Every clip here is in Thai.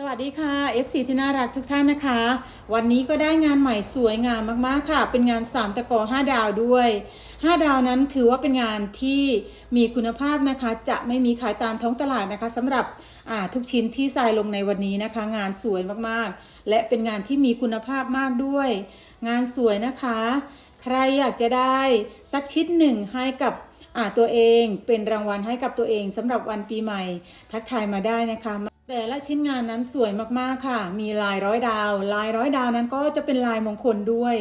สวัสดีค่ะ FC ที่น่ารักทุกท่านนะคะ วันนี้ก็ได้งานใหม่สวยงามมากๆค่ะ เป็นงาน 3ตะกอ5ดาวด้วย 5 ดาวนั้นถือว่าเป็นงานที่มีคุณภาพนะคะ จะไม่มีขายตามท้องตลาดนะคะสำหรับทุกชิ้นที่ใส่ลงในวันนี้นะคะ งานสวยมากๆ และเป็นงานที่มีคุณภาพมากด้วย งานสวยนะคะ ใครอยากจะได้สักชิ้นหนึ่งให้กับตัวเองเป็นรางวัลให้กับตัวเองสำหรับวันปีใหม่ ทักทายมาได้นะคะ แต่ละชิ้นงานนั้นสวยมากๆค่ะ มีลายร้อยดาว ลายร้อยดาวนั้นก็จะเป็นลายมงคลด้วย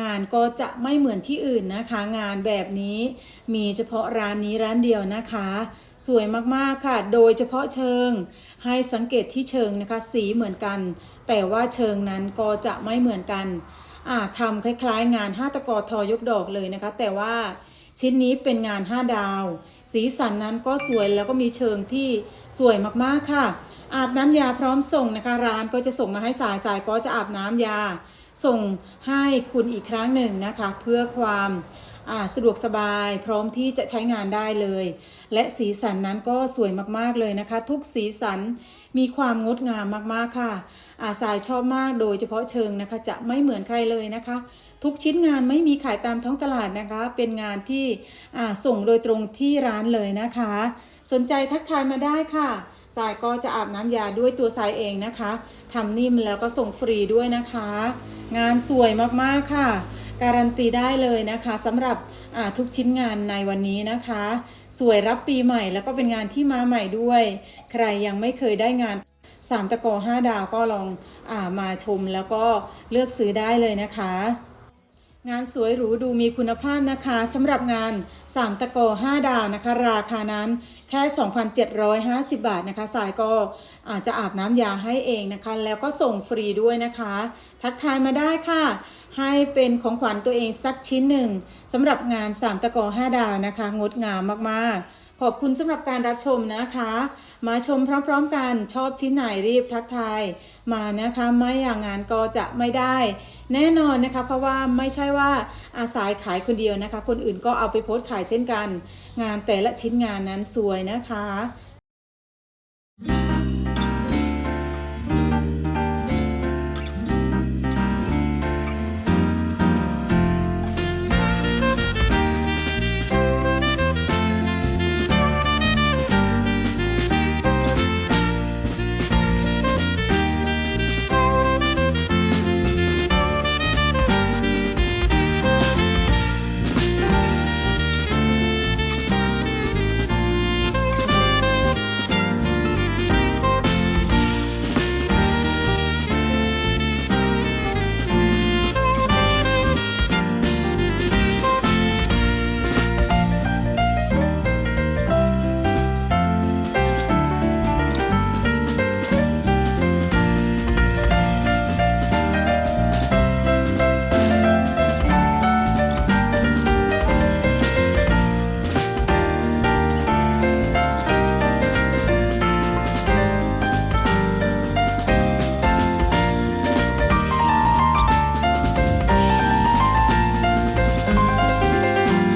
งานก็จะไม่เหมือนที่อื่นนะคะ งานแบบนี้ มีเฉพาะร้านนี้ร้านเดียวนะคะ สวยมากๆค่ะ โดยเฉพาะเชิง ให้สังเกตที่เชิงนะคะ สีเหมือนกัน แต่ว่าเชิงนั้นก็จะไม่เหมือนกันอ่าทำคล้ายๆ งานห้าตะกอทอยกดอกเลยนะคะ แต่ว่าชิ้นนี้เป็นงาน 5 ดาว สีสันนั้นก็สวยแล้วก็มีเชิงที่สวยมากๆค่ะ อาบน้ำยาพร้อมส่งนะคะ ร้านก็จะส่งมาให้สายสายก็จะอาบน้ำยา ส่งให้คุณอีกครั้งหนึ่งนะคะ เพื่อความ สะดวกสบายพร้อมที่จะใช้งานได้เลย และสีสันนั้นก็สวยมากๆเลยนะคะ ทุกสีสันมีความงดงามมากๆค่ะ อาสายชอบมากโดยเฉพาะเชิงนะคะ จะไม่เหมือนใครเลยนะคะ ทุกชิ้นงานไม่มีขายตามท้องตลาดนะคะ เป็นงานที่ส่งโดยตรงที่ร้านเลยนะคะ สนใจทักทายมาได้ค่ะสายก็จะอาบน้ำยาด้วยตัวสายเองนะคะทำนิ่มแล้วก็ส่งฟรีด้วยนะคะ งานสวยมากๆค่ะ การันตีได้เลยนะคะสำหรับทุกชิ้นงานในวันนี้นะคะ สวยรับปีใหม่แล้วก็เป็นงานที่มาใหม่ด้วย ใครยังไม่เคยได้งานสามตะกอห้าดาวก็ลองอามาชมแล้วก็เลือกซื้อได้เลยนะคะ งานสวยหรูดูมีคุณภาพนะคะสำหรับงาน 3 ตะกอ 5 ดาวนะคะ ราคานั้นแค่ 2,750 บาทนะคะ สายก็อาจจะอาบน้ำยาให้เองนะคะ แล้วก็ส่งฟรีด้วยนะคะ ทักทายมาได้ค่ะ ให้เป็นของขวัญตัวเองสักชิ้นหนึ่งสำหรับงาน 3 ตะกอ 5 ดาวนะคะ งดงามมากๆ ขอบคุณสำหรับการรับชมนะคะ มาชมพร้อมๆกันชอบชิ้นไหนรีบทักทายมานะคะไม่อย่างงานก็จะไม่ได้ แน่นอนนะคะ เพราะว่าไม่ใช่ว่าอาศัยขายคนเดียวนะคะ คนอื่นก็เอาไปโพสต์ขายเช่นกัน งานแต่ละชิ้นงานนั้นสวยนะคะ